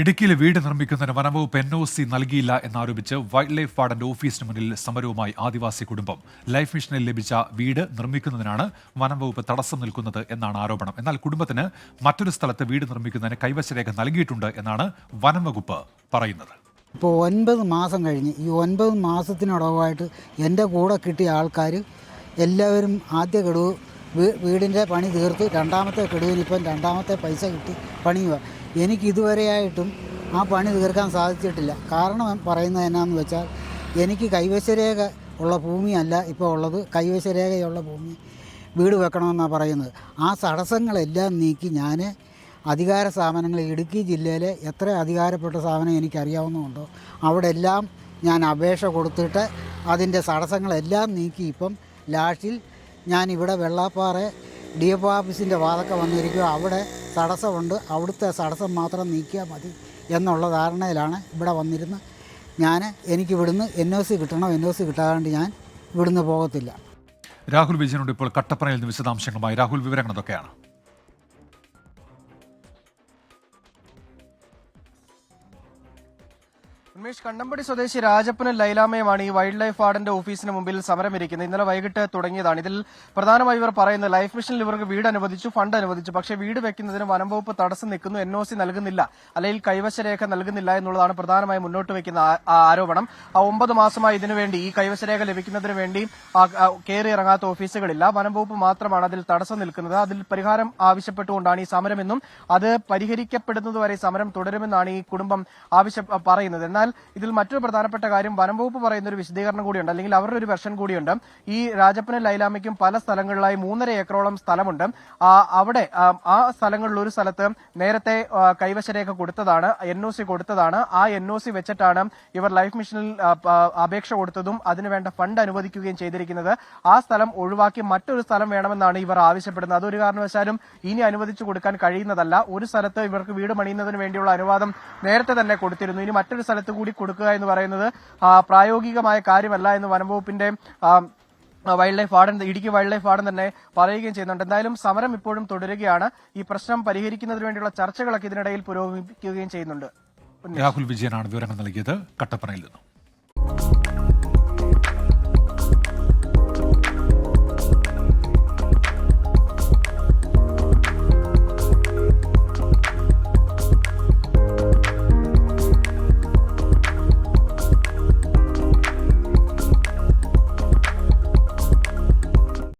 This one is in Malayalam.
ഇടുക്കിയിൽ വീട് നിർമ്മിക്കുന്നതിന് വനംവകുപ്പ് എൻ ഒ സി നൽകിയില്ല എന്നാരോപിച്ച് വൈൽഡ് ലൈഫ് വാർഡന്റെ ഓഫീസിന് മുന്നിൽ സമരവുമായി ആദിവാസി കുടുംബം. ലൈഫ് മിഷനിൽ ലഭിച്ച വീട് നിർമ്മിക്കുന്നതിനാണ് വനംവകുപ്പ് തടസ്സം നിൽക്കുന്നത് എന്നാണ് ആരോപണം. എന്നാൽ കുടുംബത്തിന് മറ്റൊരു സ്ഥലത്ത് വീട് നിർമ്മിക്കുന്നതിന് കൈവശരേഖ നൽകിയിട്ടുണ്ട് എന്നാണ് വനംവകുപ്പ് പറയുന്നത്. ഇപ്പോൾ ഒൻപത് മാസം കഴിഞ്ഞ് ഈ ഒൻപത് മാസത്തിനടവായിട്ട് എന്റെ കൂടെ കിട്ടിയ ആൾക്കാർ എല്ലാവരും ആദ്യ ഗഡു വീടിന്റെ പണി തീർത്ത് രണ്ടാമത്തെ ഗഡുവിനിപ്പം രണ്ടാമത്തെ പൈസ കിട്ടി പണിയുക എനിക്ക് ഇതുവരെയായിട്ടും ആ പണി തീർക്കാൻ സാധിച്ചിട്ടില്ല. കാരണം പറയുന്നത് എന്നാന്ന് വെച്ചാൽ എനിക്ക് കൈവശരേഖ ഉള്ള ഭൂമിയല്ല ഇപ്പോൾ ഉള്ളത്. കൈവശരേഖയുള്ള ഭൂമി വീട് വെക്കണമെന്നാണ് പറയുന്നത്. ആ തടസ്സങ്ങളെല്ലാം നീക്കി ഞാൻ അധികാര സ്ഥാപനങ്ങൾ ഇടുക്കി ജില്ലയിലെ എത്ര അധികാരപ്പെട്ട സ്ഥാപനം എനിക്കറിയാവുന്നതുണ്ടോ? അവിടെ എല്ലാം ഞാൻ അപേക്ഷ കൊടുത്തിട്ട് അതിന്റെ തടസ്സങ്ങളെല്ലാം നീക്കി ഇപ്പം ലാഷിൽ ഞാൻ ഇവിടെ വെള്ളാപ്പാറ ഡി എഫ് ഓഫീസിന്റെ വാതൊക്കെ വന്നിരിക്കുക അവിടെ തടസ്സമുണ്ട്. അവിടുത്തെ തടസ്സം മാത്രം നീക്കിയാൽ മതി എന്നുള്ള ധാരണയിലാണ് ഇവിടെ വന്നിരുന്ന് ഞാൻ എനിക്ക് ഇവിടുന്ന് എൻ ഒ സി കിട്ടണം. എൻ ഒ സി കിട്ടാണ്ട് ഞാൻ ഇവിടുന്ന് പോകത്തില്ല. രാഹുൽ വിജയനോട് ഇപ്പോൾ കട്ടപ്പനയിൽ നിന്ന് വിശദാംശങ്ങളുമായി. രാഹുൽ വിവരങ്ങൾ എന്തൊക്കെയാണ് ഉന്മേഷ് കണ്ണമ്പടി സ്വദേശി രാജപ്പനും ലൈലാമയുമാണ് ഈ വൈൽഡ് ലൈഫ് വാർഡിന്റെ ഓഫീസിന് മുമ്പിൽ സമരമിരിക്കുന്നത്. ഇന്നലെ വൈകിട്ട് തുടങ്ങിയതാണ്. ഇതിൽ പ്രധാനമായി ഇവർ പറയുന്നത് ലൈഫ് മിഷനിൽ ഇവർക്ക് വീട് അനുവദിച്ചു ഫണ്ട് അനുവദിച്ചു. പക്ഷേ വീട് വെക്കുന്നതിന് വനംവകുപ്പ് തടസ്സം നിൽക്കുന്നു എൻ നൽകുന്നില്ല. അല്ലെങ്കിൽ കൈവശരേഖ നൽകുന്നില്ല എന്നുള്ളതാണ് പ്രധാനമായി മുന്നോട്ട് ആ ആരോപണം. ആ ഒമ്പത് മാസമായി ഇതിനുവേണ്ടി ഈ കൈവശരേഖ ലഭിക്കുന്നതിന് വേണ്ടി കയറി ഇറങ്ങാത്ത ഓഫീസുകളില്ല. വനംവകുപ്പ് മാത്രമാണ് അതിൽ തടസ്സം നിൽക്കുന്നത്. അതിൽ പരിഹാരം ആവശ്യപ്പെട്ടുകൊണ്ടാണ് ഈ സമരമെന്നും അത് പരിഹരിക്കപ്പെടുന്നതുവരെ സമരം തുടരുമെന്നാണ് ഈ കുടുംബം ആവശ്യ പറയുന്നത്. എന്നാൽ ഇതിൽ മറ്റൊരു പ്രധാനപ്പെട്ട കാര്യം വനം വകുപ്പ് പറയുന്ന ഒരു വിശദീകരണം കൂടിയുണ്ട്. അല്ലെങ്കിൽ അവരുടെ ഒരു വെർഷൻ കൂടിയുണ്ട്. ഈ രാജപ്പനും ലൈലാമയ്ക്കും പല സ്ഥലങ്ങളിലായി മൂന്നര ഏക്കറോളം സ്ഥലമുണ്ട്. അവിടെ ആ, സ്ഥലങ്ങളിൽ ഒരു സ്ഥലത്ത് നേരത്തെ കൈവശരേഖ കൊടുത്തതാണ് എൻ ഒ സി കൊടുത്തതാണ്. ആ എൻ ഒ സി വെച്ചിട്ടാണ് ഇവർ ലൈഫ് മിഷനിൽ അപേക്ഷ കൊടുത്തതും അതിനുവേണ്ട ഫണ്ട് അനുവദിക്കുകയും ചെയ്തിരിക്കുന്നത്. ആ സ്ഥലം ഒഴിവാക്കി മറ്റൊരു സ്ഥലം വേണമെന്നാണ് ഇവർ ആവശ്യപ്പെടുന്നത്. അതൊരു കാരണവശാലും ഇനി അനുവദിച്ചു കൊടുക്കാൻ കഴിയുന്നതല്ല. ഒരു സ്ഥലത്ത് ഇവർക്ക് വീട് പണിയുന്നതിന് വേണ്ടിയുള്ള അനുവാദം നേരത്തെ തന്നെ കൊടുത്തിരുന്നു. ഇനി മറ്റൊരു സ്ഥലത്ത് കൂടി കൊടുക്കുക എന്ന് പറയുന്നത് പ്രായോഗികമായ കാര്യമല്ല എന്ന് വനംവകുപ്പിന്റെ wildlife warden Idukki wildlife warden തന്നെ പറയുകയും ചെയ്യുന്നുണ്ട്. എന്തായാലും സമരം ഇപ്പോഴും തുടരുകയാണ്. ഈ പ്രശ്നം പരിഹരിക്കുന്നതിന് വേണ്ടിയുള്ള ചർച്ചകളൊക്കെ ഇതിനിടയിൽ പുരോഗമിക്കുകയും ചെയ്യുന്നുണ്ട്. രാഹുൽ വിജയനാണ് വിവരങ്ങൾ നൽകിയത്. കട്ടപ്പനയിൽ നിന്നും.